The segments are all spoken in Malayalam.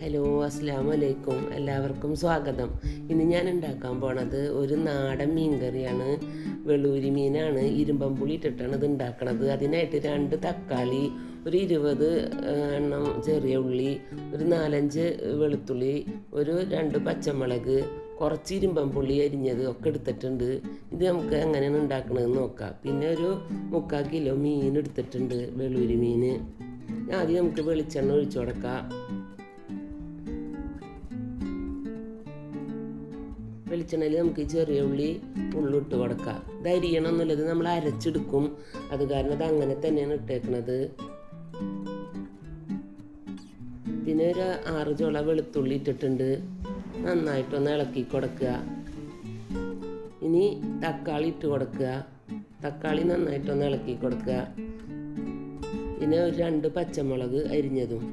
ഹലോ അസ്സാം വലൈക്കും എല്ലാവർക്കും സ്വാഗതം. ഇന്ന് ഞാൻ ഉണ്ടാക്കാൻ പോണത് ഒരു നാടൻ മീൻ കറിയാണ് വെളൂരി മീനാണ്. ഇരുമ്പമ്പുളി ഇട്ടിട്ടാണ് ഇത് ഉണ്ടാക്കണത്. അതിനായിട്ട് രണ്ട് തക്കാളി ഒരു ഇരുപത് എണ്ണം ചെറിയ ഉള്ളി ഒരു നാലഞ്ച് വെളുത്തുള്ളി ഒരു രണ്ട് പച്ചമുളക് കുറച്ച് ഇരുമ്പമ്പുള്ളി അരിഞ്ഞത് ഒക്കെ എടുത്തിട്ടുണ്ട്. ഇത് നമുക്ക് എങ്ങനെയാണ് ഉണ്ടാക്കണതെന്ന് നോക്കാം. പിന്നെ ഒരു മുക്കാൽ കിലോ മീൻ എടുത്തിട്ടുണ്ട് വെളൂരി മീൻ. ആദ്യം നമുക്ക് വെളിച്ചെണ്ണ ഒഴിച്ചു കൊടുക്കാം. വെളിച്ചെണ്ണയിൽ നമുക്ക് ഈ ചെറിയ ഉള്ളി ഉള്ളിട്ട് കൊടുക്കാം. ഇത് അരിയണം എന്നുള്ളത് നമ്മൾ അരച്ചെടുക്കും. അത് കാരണം അത് അങ്ങനെ തന്നെയാണ് ഇട്ടേക്കണത്. പിന്നെ ഒരു ആറ് ചോള വെളുത്തുള്ളി ഇട്ടിട്ടുണ്ട്. നന്നായിട്ടൊന്ന് ഇളക്കി കൊടുക്കുക. ഇനി തക്കാളി ഇട്ട് കൊടുക്കുക. തക്കാളി നന്നായിട്ടൊന്ന് ഇളക്കി കൊടുക്കുക. പിന്നെ ഒരു രണ്ട് പച്ചമുളക് അരിഞ്ഞതും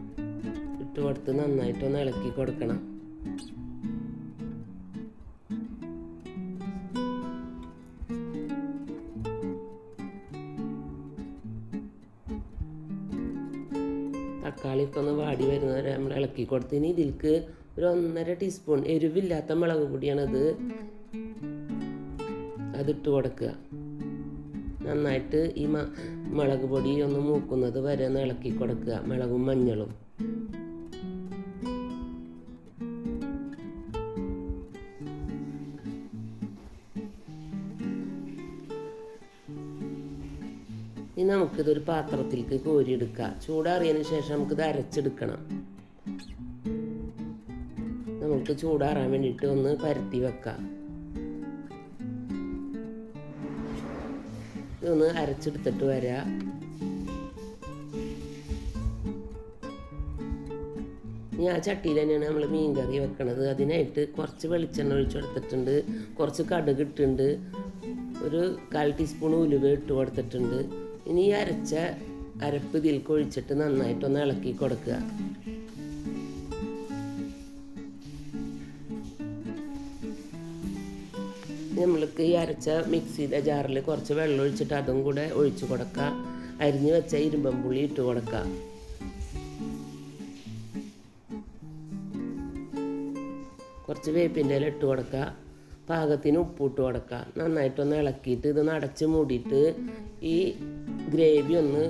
ഇട്ട് കൊടുത്ത് നന്നായിട്ടൊന്ന് ഇളക്കി കൊടുക്കണം. തക്കാളിയൊക്കെ ഒന്ന് വാടി വരുന്നവരെ നമ്മൾ ഇളക്കി കൊടുത്ത്. ഇതിൽക്ക് ഒരു ഒന്നര ടീസ്പൂൺ എരിവില്ലാത്ത മുളക് പൊടിയാണത്. അതിട്ട് കൊടുക്കുക. നന്നായിട്ട് ഈ മുളക് പൊടി ഒന്ന് മൂക്കുന്നത് വരെ ഒന്ന് ഇളക്കി കൊടുക്കുക. മുളകും മഞ്ഞളും. ഇനി നമുക്കിതൊരു പാത്രത്തിലേക്ക് കോരിയെടുക്കാം ചൂടാറിയതിന് ശേഷം നമുക്കിത് അരച്ചെടുക്കണം. നമുക്ക് ചൂടാറാൻ വേണ്ടിയിട്ട് ഒന്ന് പരത്തി വെക്കാം. ഇതൊന്ന് അരച്ചെടുത്തിട്ട് വരാം. ഇനി ആ ചട്ടിയിൽ തന്നെയാണ് നമ്മൾ മീൻ കറി വെക്കണത്. അതിനായിട്ട് കുറച്ച് വെളിച്ചെണ്ണ ഒഴിച്ചു കൊടുത്തിട്ടുണ്ട്. കുറച്ച് കടുക് ഇട്ടിട്ടുണ്ട്. ഒരു കാൽ ടീസ്പൂൺ ഉലുവ ഇട്ട് കൊടുത്തിട്ടുണ്ട്. ഇനി ഈ അരച്ച അരപ്പ് ഇതിലേക്ക് ഒഴിച്ചിട്ട് നന്നായിട്ടൊന്ന് ഇളക്കി കൊടുക്കുക. നമ്മൾക്ക് ഈ അരച്ച മിക്സിയുടെ ജാറിൽ കുറച്ച് വെള്ളം ഒഴിച്ചിട്ട് അതും കൂടെ ഒഴിച്ചു കൊടുക്കുക. അരിഞ്ഞ് വെച്ച ഇരുമ്പം പുളി ഇട്ട് കൊടുക്കുക. കുറച്ച് വേപ്പിന്റെ ഇല ഇട്ട് കൊടുക്കുക. പാകത്തിന് ഉപ്പിട്ട് കൊടുക്കുക നന്നായിട്ടൊന്ന് ഇളക്കിയിട്ട് ഇതൊന്ന് അടച്ച് മൂടിയിട്ട് ഈ ഗ്രേവി ഒന്ന്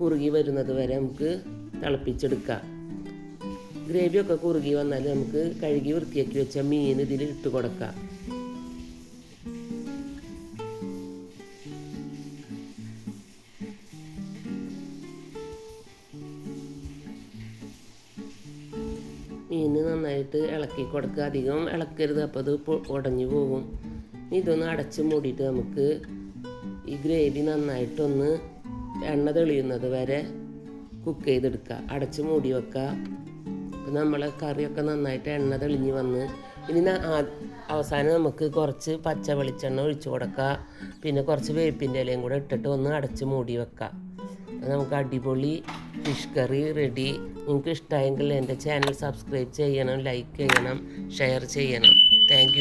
കുറുകി വരുന്നത് വരെ നമുക്ക് തിളപ്പിച്ചെടുക്കാം. ഗ്രേവിയൊക്കെ കുറുകി വന്നാൽ നമുക്ക് കഴുകി വൃത്തിയാക്കി വെച്ച മീൻ ഇതിൽ ഇട്ട് കൊടുക്കാം. മീൻ നന്നായിട്ട് ഇളക്കി കൊടുക്കുക. അധികം ഇളക്കരുത്. അപ്പോൾ അത് ഉടഞ്ഞു പോകും. ഇതൊന്ന് അടച്ച് മൂടിയിട്ട് നമുക്ക് ഈ ഗ്രേവി നന്നായിട്ടൊന്ന് എണ്ണ തെളിയുന്നത് വരെ കുക്ക് ചെയ്തെടുക്കുക. അടച്ച് മൂടി വെക്കുക. അപ്പോൾ നമ്മൾ കറിയൊക്കെ നന്നായിട്ട് എണ്ണ തെളിഞ്ഞ് വന്ന് ഇനി അവസാനം നമുക്ക് കുറച്ച് പച്ച വെളിച്ചെണ്ണ ഒഴിച്ചു കൊടുക്കുക. പിന്നെ കുറച്ച് വേപ്പിന്റെ ഇലയും കൂടെ ഇട്ടിട്ട് ഒന്ന് അടച്ച് മൂടി വെക്കുക. നമുക്ക് അടിപൊളി ഫിഷ് കറി റെഡി നിങ്ങൾക്ക് ഇഷ്ടമായെങ്കിൽ എന്റെ ചാനൽ സബ്സ്ക്രൈബ് ചെയ്യണം ലൈക്ക് ചെയ്യണം ഷെയർ ചെയ്യണം. താങ്ക്